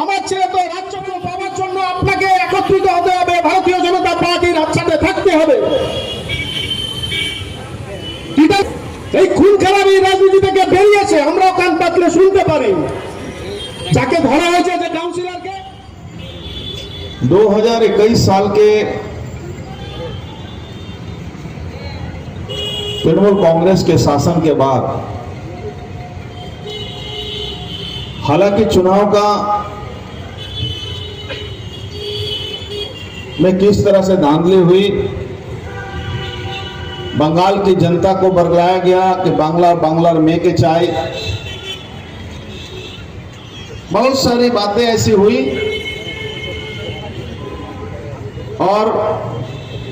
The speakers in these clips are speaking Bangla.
আমার ছেলে তো রাজচন্দ্র পাওয়ার জন্য আপনাকে একত্রিত হতে হবে। ভারতীয় জনতা পার্টির হাতছাতে থাকতে হবে। এই খুন খেলার এই রাজনীতি থেকে বেরিয়েছে, আমরাও কান পাতলে শুনতে পারি। যাকে ধরা হয়েছে যে কাউন্সিলর কে 2021 साल के তৃণমূল कांग्रेस के शासन के बाद हालाँकि चुनाव का में किस तरह से धांधली हुई, बंगाल की जनता को बरगलाया गया कि बांग्ला बांग्ला में के चाय। बहुत सारी बातें ऐसी हुई और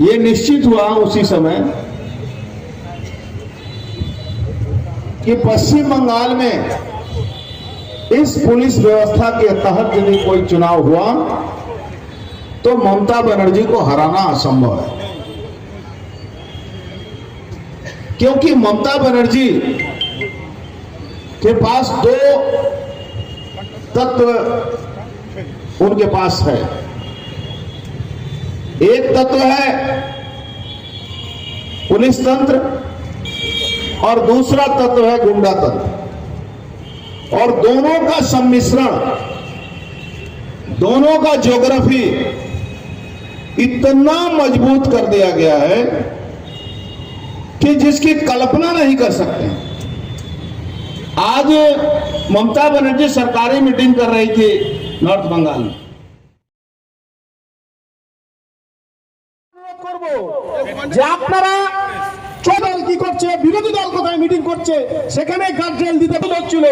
ये निश्चित हुआ उसी समय कि पश्चिम बंगाल में इस पुलिस व्यवस्था के तहत यदि कोई चुनाव हुआ तो ममता बनर्जी को हराना असंभव है। क्योंकि ममता बनर्जी के पास दो तत्व उनके पास है। एक तत्व है पुलिस तंत्र और दूसरा तत्व है गुंडा तंत्र और दोनों का सम्मिश्रण दोनों का ज्योग्राफी इतना मजबूत कर दिया गया है कि जिसकी कल्पना नहीं कर सकते आज ममता बनर्जी सरकारी मीटिंग कर रही थी नॉर्थ बंगाल में অনুরোধ করব যে আপনারা চোদল কি করছে? বিরোধী দল কোথায় মিটিং করছে? সেখানে গার্ডেল দিতে হচ্ছিল।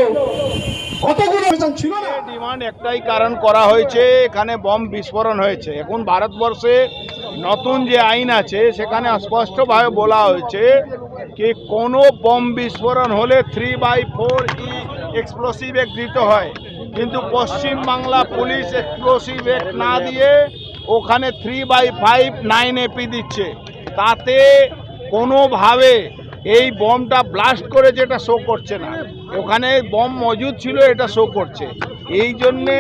কতগুলো ছিল না। ডিমান্ড একটাই কারণ করা হয়েছে, এখানে বম বিস্ফোরণ হয়েছে। এখন ভারতবর্ষে নতুন যে আইন আছে, সেখানে স্পষ্টভাবে বলা হয়েছে কি কোনো বম বিস্ফোরণ হলে three by four E explosive act দিতে হয়। কিন্তু পশ্চিম বাংলা পুলিশ এক্সপ্লোসিভ অ্যাক্ট না দিয়ে ওখানে three by five nine AP দিচ্ছে। তাতে কোনোভাবে এই বমটা ব্লাস্ট করে যেটা শো করছে না। ওখানে বম মজুদ ছিল, এটা শো করছে। এই জন্যে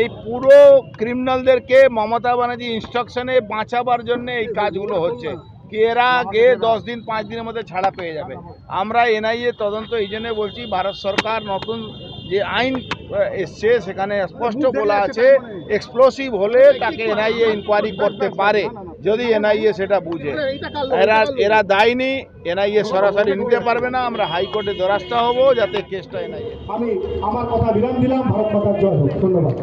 এই পুরো ক্রিমিনালদেরকে মমতা ব্যানার্জি ইনস্ট্রাকশনে বাঁচাবার জন্য এই কাজগুলো হচ্ছে। কি এরা গে দশ দিন, পাঁচ দিনের মধ্যে ছাড়া পেয়ে যাবে। আমরা এনআইএ তদন্ত এই জন্য বলছি, ভারত সরকার নতুন যে আইন এসছে, সেখানে স্পষ্ট বলা আছে এক্সপ্লোসিভ হলে তাকে এনআইএ ইনকোয়ারি করতে পারে। যদি এনআইএ সেটা বুঝে। এরা এরা দায়নি এনআইএ সরাসরি নিতে পারবে না আমরা হাইকোর্টে দরাস্তা হব যাতে কেসটা এনআইএ। আমি আমার কথা বিরাম দিলাম ভারত মাতার জয় হোক। ধন্যবাদ।